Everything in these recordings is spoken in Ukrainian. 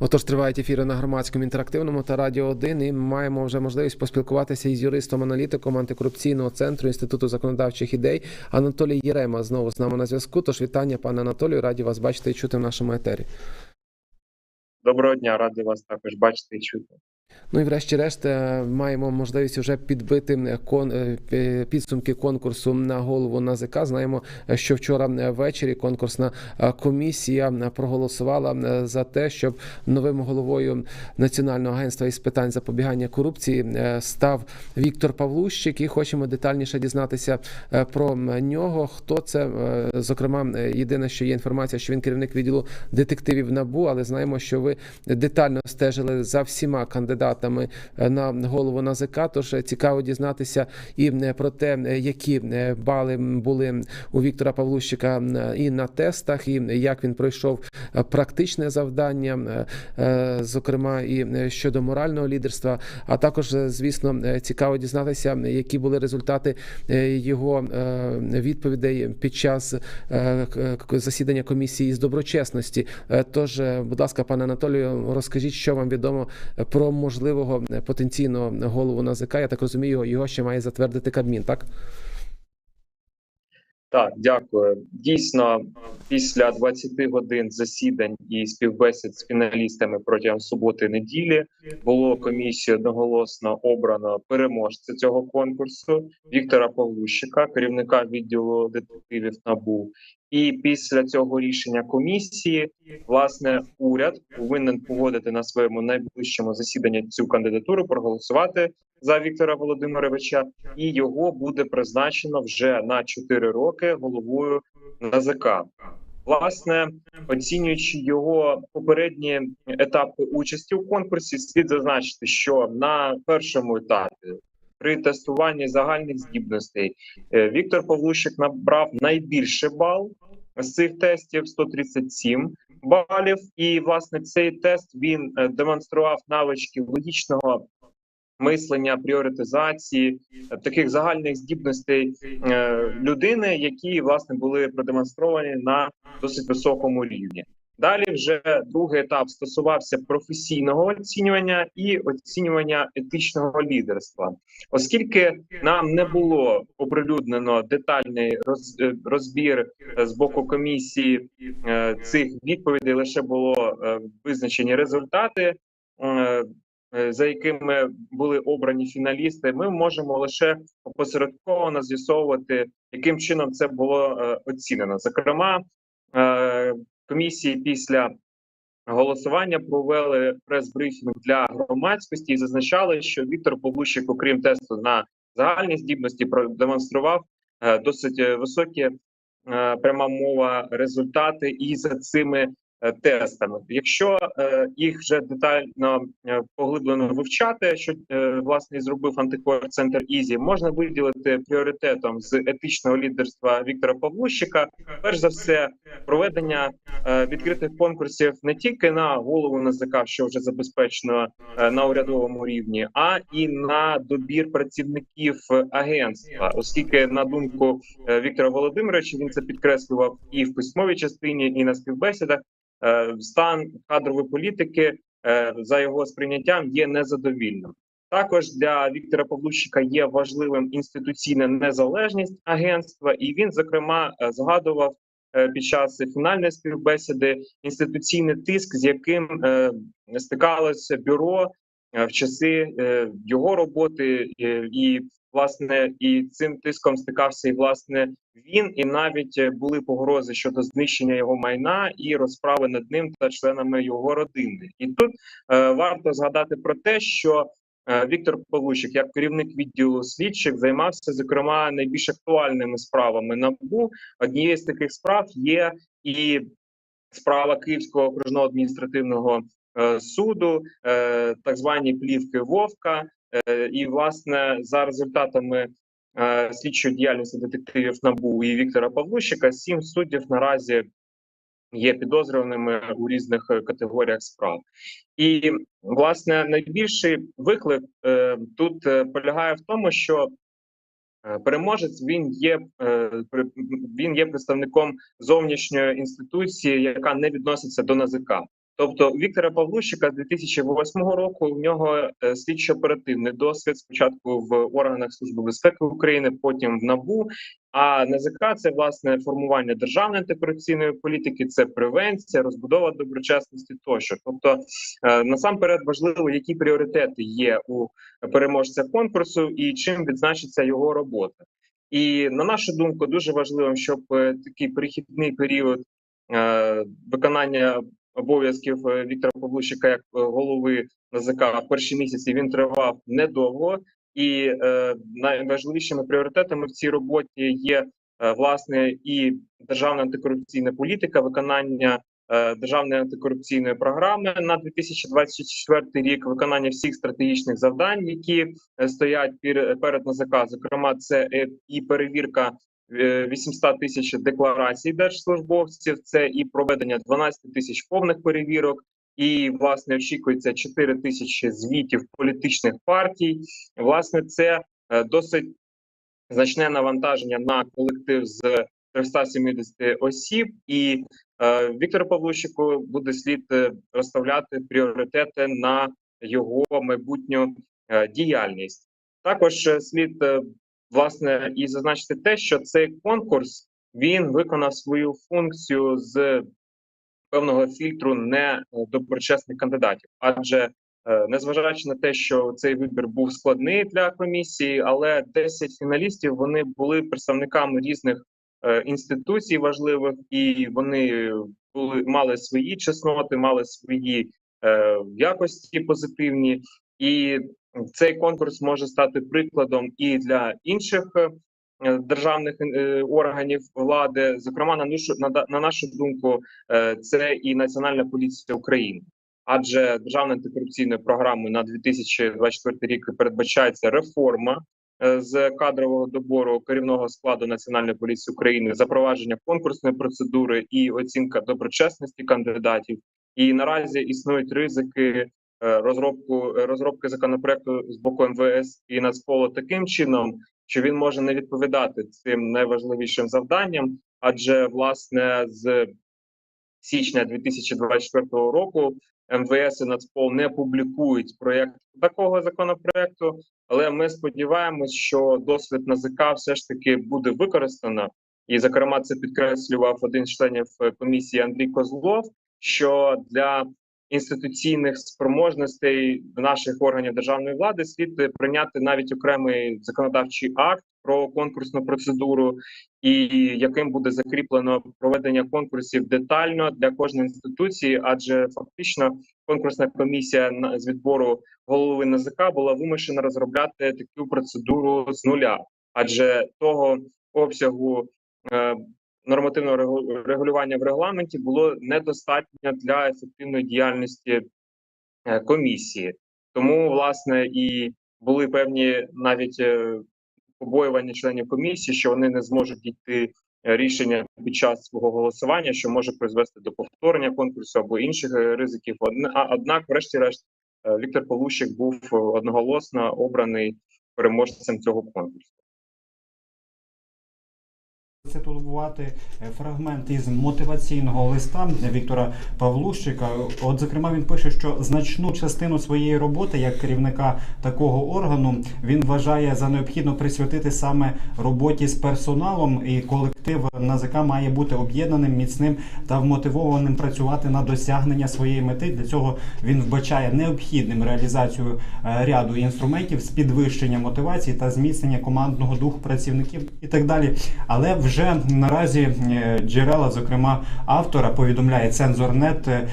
Отож, тривають ефіри на громадському інтерактивному та радіо 1 і маємо вже можливість поспілкуватися із юристом-аналітиком антикорупційного центру інституту законодавчих ідей Анатолій Єрема знову з нами на зв'язку. Тож вітання, пане Анатолію, раді вас бачити і чути в нашому етері. Доброго дня, радий вас також бачити і чути. Ну і врешті-решт е, маємо можливість вже підбити е, кон е, підсумки конкурсу на голову НАЗК. Знаємо, що вчора ввечері конкурсна комісія проголосувала за те, щоб новим головою Національного агентства із питань запобігання корупції став Віктор Павлущик. І хочемо детальніше дізнатися про нього. Хто це? Зокрема, єдине, що є інформація, що він керівник відділу детективів НАБУ, але знаємо, що ви детально стежили за всіма кандидатами на голову НАЗК. Тож е, цікаво дізнатися і е, про те, е, які е, бали були у Віктора Павлущика е, і на тестах, і як він пройшов е, практичне завдання, е, е, зокрема і е, щодо морального лідерства. А також, е, звісно, е, цікаво дізнатися, які були результати е, його е, відповідей під час е, засідання комісії з доброчесності. Е, Тож, е, будь ласка, пане Анатолію, розкажіть, що вам відомо про можливого е, потенційного голову НАЗК. Я так розумію, його ще має затвердити Кабмін, так? Так, дякую. Дійсно, після 20 годин засідань і співбесід з фіналістами протягом суботи і неділі було комісією одноголосно обрано переможця цього конкурсу Віктора Павлущика, керівника відділу детективів НАБУ. І після цього рішення комісії, власне, уряд повинен погодити на своєму найближчому засіданні цю кандидатуру, проголосувати за Віктора Володимировича, і його буде призначено вже на 4 роки головою НАЗК. Власне, оцінюючи його попередні етапи участі у конкурсі, слід зазначити, що на першому етапі при тестуванні загальних здібностей е, Віктор Павлущик набрав найбільше бал з цих тестів 137 балів. І власне цей тест він е, демонстрував навички логічного мислення, пріоритизації е, таких загальних здібностей е, людини, які власне були продемонстровані на досить високому рівні. Далі вже другий етап стосувався професійного оцінювання і оцінювання етичного лідерства, оскільки нам не було оприлюднено детальний е, розбір з боку комісії е, цих відповідей, лише було е, визначені результати. За якими були обрані фіналісти, ми можемо лише опосередковано з'ясовувати, яким чином це було оцінено. Зокрема, комісії після голосування провели прес-брифінг для громадськості і зазначали, що Віктор Погущик, окрім тесту на загальні здібності, продемонстрував е, досить е, високі е, пряма мова результати і за цими тестами. Якщо е, їх вже детально е, поглиблено вивчати, що е, власне зробив антикор-центр Ізі, можна виділити пріоритетом з етичного лідерства Віктора Павлущика. Перш за все, проведення е, відкритих конкурсів не тільки на голову НАЗК, що вже забезпечено е, на урядовому рівні, а і на добір працівників е, агентства, оскільки на думку е, Віктора Володимировича він це підкреслював і в письмовій частині, і на співбесідах. Е, Стан кадрової політики е, за його сприйняттям є незадовільним. Також для Віктора Павлущика є важливим інституційна незалежність агентства, і він зокрема е, згадував під час фінальної співбесіди інституційний тиск, з яким стикалося бюро в часи його роботи, і власне і цим тиском стикався і власне він, і навіть е, були погрози щодо знищення його майна і розправи над ним та членами його родини. І тут е, варто згадати про те, що е, Віктор Павлущик, як керівник відділу слідчих, займався зокрема найбільш актуальними справами НАБУ. Однією з таких справ є і справа Київського окружного адміністративного е, суду, е, так звані плівки Вовка. Е, і власне за результатами е, слідчої діяльності детективів НАБУ і Віктора Павлущика, сім суддів наразі є підозрюваними у різних е, категоріях справ. І власне найбільший виклик тут полягає в тому, що переможець він є він є представником зовнішньої інституції, яка не відноситься до НАЗК. Тобто Віктора Павлущика з 2008 року в нього е, слідчо-оперативний досвід спочатку в органах Служби безпеки України, потім в НАБУ. А НАЗК – це власне формування державної антикорупційної політики, це превенція, розбудова доброчесності тощо. Тобто, е, насамперед важливо, які пріоритети є у переможця конкурсу і чим відзначиться його робота. І на нашу думку, дуже важливо, щоб е, такий перехідний період виконання обов'язків е, Віктора Павлущика як е, голови НАЗК в перші місяці він тривав недовго. І е, найважливішими пріоритетами в цій роботі є власне і державна антикорупційна політика, виконання державної антикорупційної програми на 2024 рік, виконання всіх стратегічних завдань, які стоять пір- перед НАЗК. Зокрема, це і перевірка 800 тисяч декларацій держслужбовців, це і проведення 12 тисяч повних перевірок. І власне очікується 4 тисячі звітів політичних партій. Власне, це е, досить значне навантаження на колектив з 370 осіб, і е, Віктору Павлущику буде слід е, розставляти пріоритети на його майбутню е, діяльність. Також е, слід е, власне і зазначити те, що цей конкурс він виконав свою функцію з певного фільтру недоброчесних кандидатів, адже е, незважаючи на те, що цей вибір був складний для комісії, але 10 фіналістів вони були представниками різних е, інституцій важливих, і вони були мали свої чесноти, мали свої е, якості позитивні, і цей конкурс може стати прикладом і для інших. е, Державних е, органів влади, зокрема, на нашу на, на нашу думку, е, це і Національна поліція України, адже державною антикорупційною програмою на 2024 рік передбачається реформа з кадрового добору керівного складу Національної поліції України, запровадження конкурсної процедури і оцінка доброчесності кандидатів. І наразі існують ризики розробку розробки законопроекту з боку МВС і Нацполу таким чином, що він може не відповідати цим найважливішим завданням, адже власне з січня 2024 року МВС і Нацпол не публікують проєкт такого законопроекту. Але ми сподіваємось, що досвід НАЗК все ж таки буде використано, і зокрема це підкреслював один з членів е, комісії Андрій Козлов. Що для інституційних спроможностей наших органів державної влади слід прийняти навіть окремий законодавчий акт про конкурсну процедуру, і яким буде закріплено проведення конкурсів детально для кожної інституції, адже фактично конкурсна комісія з відбору голови НАЗК була вимушена розробляти таку процедуру з нуля, адже того обсягу нормативного регу- регулювання в регламенті було недостатньо для ефективної діяльності е, комісії. Тому власне і були певні навіть е, побоювання членів комісії, що вони не зможуть дійти е, рішення під час свого голосування, що може призвести до повторення конкурсу або інших ризиків. Одна- Однак, врешті-решт, Віктор Павлущик був одноголосно обраний переможцем цього конкурсу. Цитувати е, фрагмент із мотиваційного листа Віктора Павлущика. От, зокрема, він пише, що значну частину своєї роботи як керівника такого органу він вважає за необхідно присвятити саме роботі з персоналом, і колектив НАЗК має бути об'єднаним, міцним та вмотивованим працювати на досягнення своєї мети. Для цього він вбачає необхідним реалізацію е, ряду інструментів з підвищення мотивації та зміцнення командного духу працівників і так далі. Але вже наразі е, джерела, зокрема автора, повідомляє Цензорнет, е,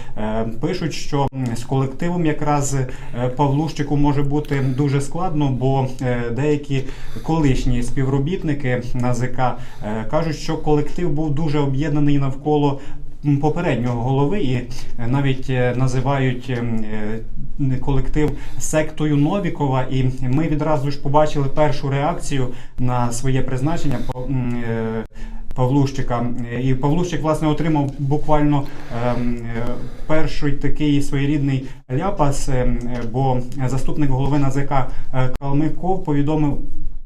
пишуть, що з колективом якраз е, Павлущику може бути дуже складно, бо деякі колишні співробітники НАЗК кажуть, що колектив був дуже об'єднаний навколо. Попереднього голови і е, навіть е, називають ем, е, колектив сектою Новікова, і ми відразу ж побачили першу реакцію на своє призначення Павлущика. І Павлущик, власне, отримав буквально ем, перший такий своєрідний ляпас, ем, бо заступник голови НАЗК Калмиков повідомив.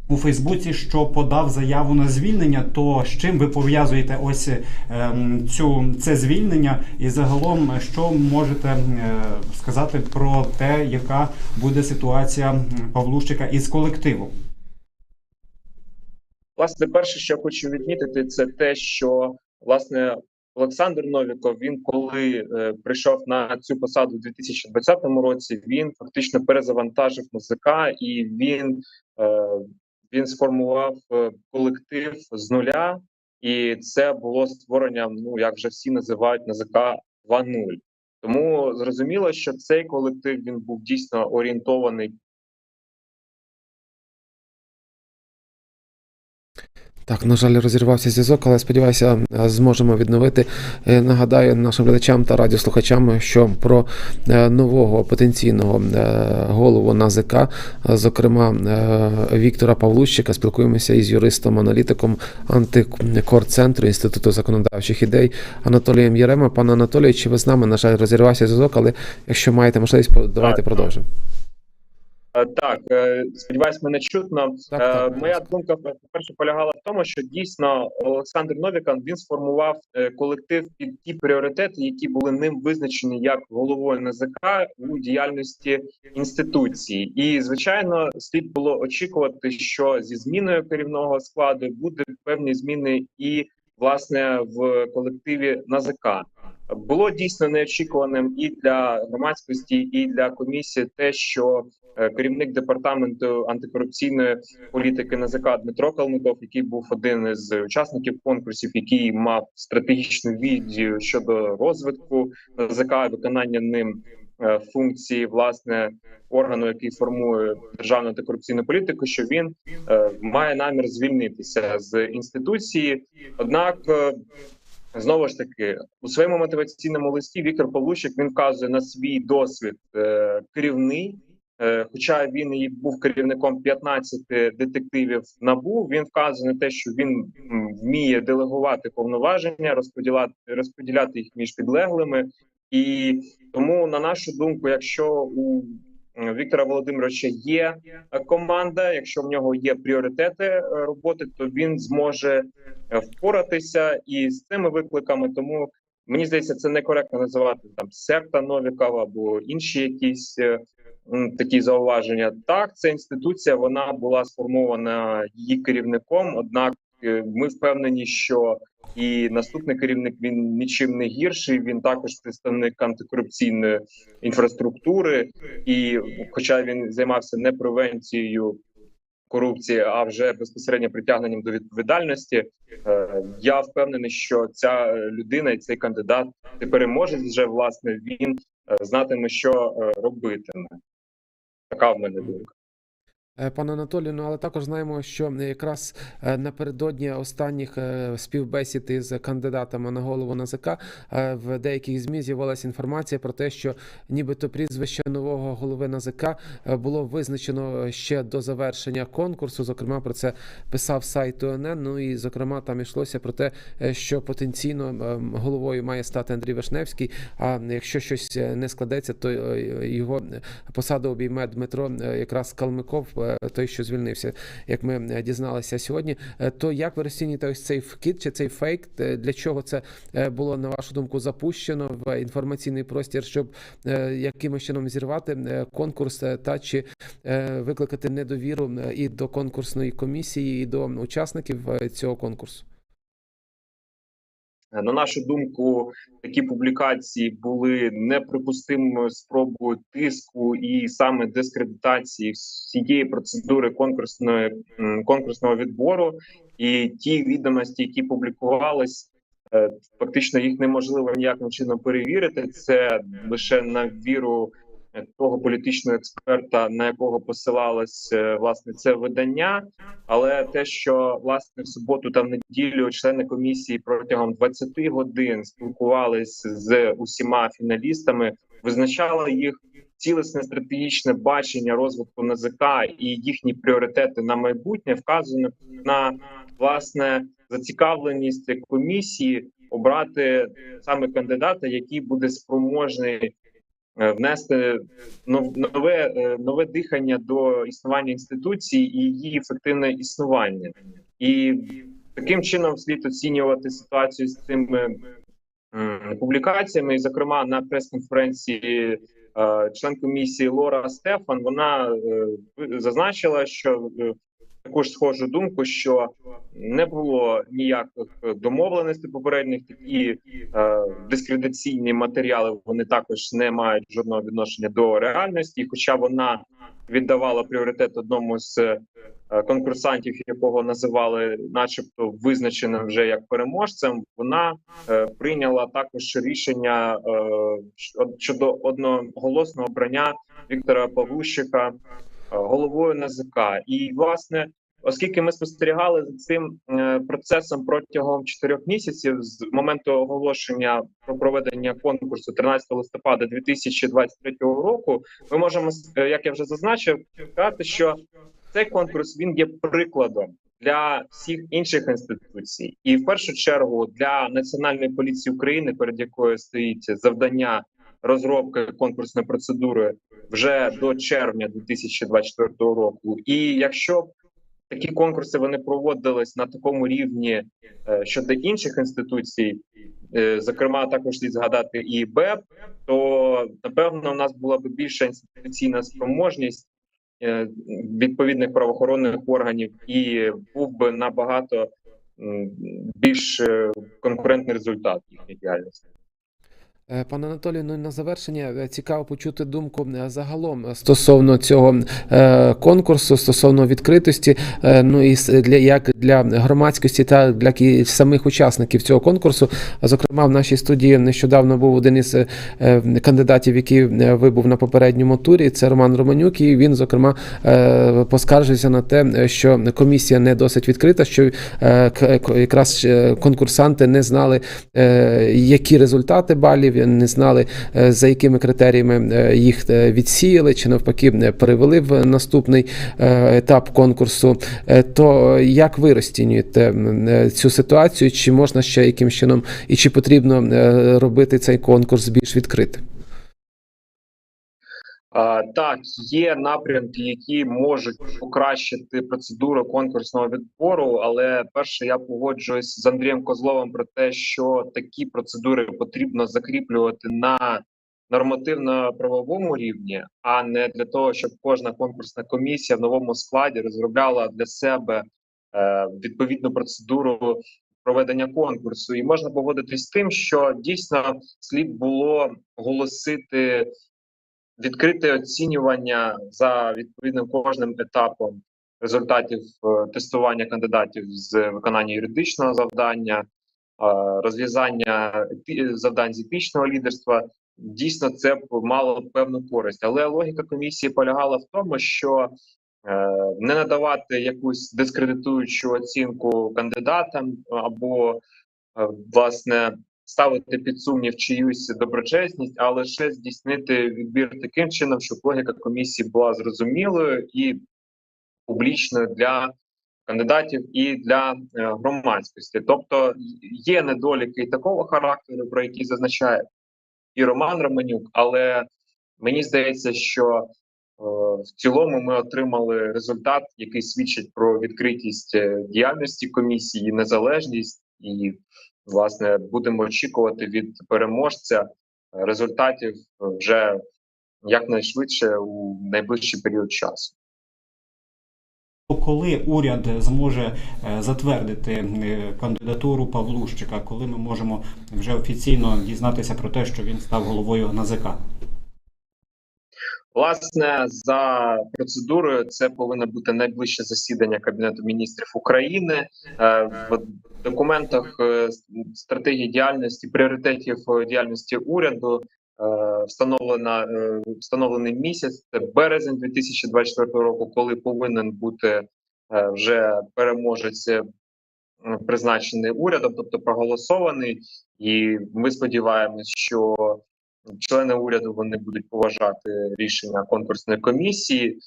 У Фейсбуці, що подав заяву на звільнення. То з чим ви пов'язуєте ось ем, цю це звільнення, і загалом що можете е, сказати про те, яка буде ситуація Павлущика із колективом? Власне, перше, що я хочу відмітити, це те, що власне Олександр Новіков, він коли е, прийшов на цю посаду у 2020 році, він фактично перезавантажив НАЗК і він, е, він сформував е, колектив з нуля, і це було створенням, ну як вже всі називають НЗК 2.0. Тому зрозуміло, що цей колектив він був дійсно орієнтований Так, на жаль, розірвався зв'язок, але сподіваюся, е, зможемо відновити. Е, Нагадаю нашим глядачам та радіослухачам, що про е, нового потенційного голову НАЗК, зокрема Віктора Павлущика, спілкуємося із юристом-аналітиком антикор-центру Інституту законодавчих ідей Анатолієм Єрема. Пане Анатолію, чи ви з нами? На жаль, розірвався зв'язок, але якщо маєте можливість, давайте продовжимо. Е, Так, е, сподіваюсь, мене чутно. Так, Е, так, Моя думка перше полягала в тому, що дійсно Олександр Новікан він сформував колектив під ті пріоритети, які були ним визначені як головою НАЗК у діяльності інституції. І звичайно, слід було очікувати, що зі зміною керівного складу буде певні зміни і власне в колективі НАЗК. Було дійсно неочікуваним і для громадськості, і для комісії те, що керівник департаменту антикорупційної політики НАЗК Дмитро Калмиков, який був один із учасників конкурсів, який мав стратегічну візію щодо розвитку НАЗК, виконання ним е, функції власне органу, який формує державну антикорупційну політику, що він е, має намір звільнитися з інституції. Однак е, Знову ж таки, у своєму мотиваційному листі Віктор Павлущик він вказує на свій досвід е, керівний. Е, хоча він і був керівником 15 детективів набу, він вказує на те, що він вміє делегувати повноваження, розподіляти розподіляти їх між підлеглими, і тому, на нашу думку, якщо у Віктора Володимировича є команда, якщо в нього є пріоритети е, роботи, то він зможе е, впоратися і з цими викликами. Тому мені здається, це некоректно називати там секта Новікова або інші якісь е, такі зауваження. Так, ця інституція вона була сформована її керівником. Однак е, ми впевнені, що і наступний керівник він нічим не гірший. Він також представник антикорупційної інфраструктури, і хоча він займався не превенцією корупції, а вже безпосередньо притягненням до відповідальності. Е, Я впевнений, що ця е, людина і цей кандидат і переможець вже власне він е, знатиме, що робитиме. Така в мене думка. Е, Пане Анатолію, ну але також знаємо, що якраз е, напередодні останніх е, співбесід із кандидатами на голову НАЗК в деяких змі з'явилася інформація про те, що нібито прізвище нового голови НАЗК було визначено ще до завершення конкурсу. Зокрема, про це писав сайт УНН. Ну і зокрема там йшлося про те, що потенційно е, головою має стати Андрій Вишневський. А якщо щось не складеться, то його посаду обійме Дмитро якраз Калмиков, той, що звільнився, як ми е, дізналися сьогодні. Е, То як ви розцінюєте ось цей вкид чи цей фейк? Е, Для чого це е, було на вашу думку запущено в інформаційний простір, щоб е, якимось чином зірвати е, конкурс е, та чи е, викликати недовіру е, і до конкурсної комісії, і до учасників е, цього конкурсу? На нашу думку, такі публікації були неприпустимою спробою тиску і саме дискредитації всієї процедури конкурсної конкурсного відбору. І ті відомості, які публікувались, е, фактично їх неможливо ніяким чином перевірити. Це лише на віру е, того політичного експерта, на якого посилалось е, власне це видання. Але те, що власне в суботу та в неділю члени комісії протягом 20 годин спілкувались з усіма фіналістами, визначали їх цілісне стратегічне бачення розвитку НАЗК і їхні пріоритети на майбутнє, вказано на власне зацікавленість комісії обрати саме кандидата, який буде спроможний е, внести нове, е, нове дихання до існування інституції і її ефективне існування. І таким чином слід оцінювати ситуацію з цими публікаціями. І, зокрема, на прес-конференції е, член комісії Лора Стефан вона е, зазначила, що е, також схожу думку, що не було ніяких домовленостей попередніх. Такі е, дискредитаційні матеріали вони також не мають жодного відношення до реальності. Хоча вона віддавала пріоритет одному з е, конкурсантів, якого називали, начебто, визначеним вже як переможцем. Вона е, прийняла також рішення е, щодо одноголосного обрання Віктора Павлущика головою НАЗК. І власне, оскільки ми спостерігали за цим е, процесом протягом чотирьох місяців з моменту оголошення про проведення конкурсу 13 листопада 2023 року, ми можемо, е, як я вже зазначив, сказати, що цей конкурс він є прикладом для всіх інших інституцій, і в першу чергу для національної поліції України, перед якою стоїть завдання розробки конкурсної процедури вже до червня 2024 року. І якщо такі конкурси вони проводились на такому рівні е, щодо інших інституцій, е, зокрема, також слід згадати і БЕП, то напевно у нас була б більша інституційна спроможність е, відповідних правоохоронних органів, і був би набагато більш конкурентний результат їхньої діяльності. Е, Пане Анатолію, ну на завершення е, цікаво почути думку е, загалом стосовно цього конкурсу, стосовно відкритості, ну і для як для громадськості та для самих учасників цього конкурсу. Зокрема, в нашій студії нещодавно був один із кандидатів, який вибув на попередньому турі. Це Роман Романюк. І він, зокрема, поскаржився на те, що комісія не досить відкрита, що якраз конкурсанти не знали, які результати балів, не знали, е, за якими критеріями е, їх е, відсіяли, чи навпаки е, перевели в наступний е, етап конкурсу. Е, То як ви розцінюєте е, цю ситуацію? Чи можна ще яким чином і чи потрібно е, робити цей конкурс більш відкритим? Так, є напрямки, які можуть покращити процедуру конкурсного відбору. Але перше, я погоджуюсь з Андрієм Козловим про те, що такі процедури потрібно закріплювати на нормативно-правовому рівні, а не для того, щоб кожна конкурсна комісія в новому складі розробляла для себе е, відповідну процедуру проведення конкурсу. І можна погодитись з тим, що дійсно слід було оголосити відкрите оцінювання за відповідним кожним етапом результатів е, тестування кандидатів з виконання юридичного завдання, е, розв'язання завдань з етичного лідерства. Дійсно, це мало певну користь, але логіка комісії полягала в тому, що е, не надавати якусь дискредитуючу оцінку кандидатам або власне ставити під сумнів чиюсь доброчесність, а лише здійснити відбір таким чином, щоб логіка комісії була зрозумілою і публічною для кандидатів і для е, громадськості. Тобто є недоліки і такого характеру, про які зазначає і Роман Романюк, але мені здається, що е, в цілому ми отримали результат, який свідчить про відкритість е, діяльності комісії, незалежність, і власне будемо очікувати від переможця результатів вже якнайшвидше у найближчий період часу. Коли уряд зможе е, затвердити е, кандидатуру Павлущика, коли ми можемо вже офіційно дізнатися про те, що він став головою НАЗК? Власне, за процедурою, це повинно бути найближче засідання Кабінету міністрів України. Е, В документах е, стратегії діяльності, пріоритетів е, діяльності уряду встановлена встановлений місяць. Це березень 2024 року, коли повинен бути вже переможець призначений урядом, тобто проголосований. І ми сподіваємось, що члени уряду вони будуть поважати рішення конкурсної комісії,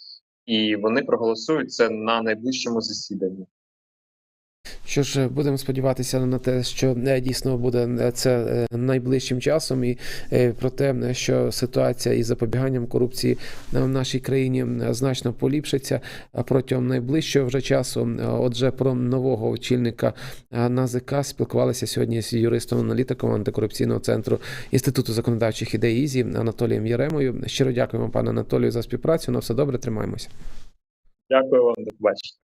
і вони проголосують це на найближчому засіданні. Що ж, будемо сподіватися на те, що е, дійсно буде е, це е, найближчим часом, і е, про те, е, що ситуація із запобіганням корупції е, в нашій країні е, значно поліпшиться е, протягом найближчого вже часу. Е, Отже, про нового очільника е, НАЗК спілкувалися сьогодні з юристом-аналітиком антикорупційного центру Інституту законодавчих ідей ІЗІ Анатолієм Яремою. Щиро дякуємо, пане Анатолію, за співпрацю. На все добре, тримаємося. Дякую вам, до побачення.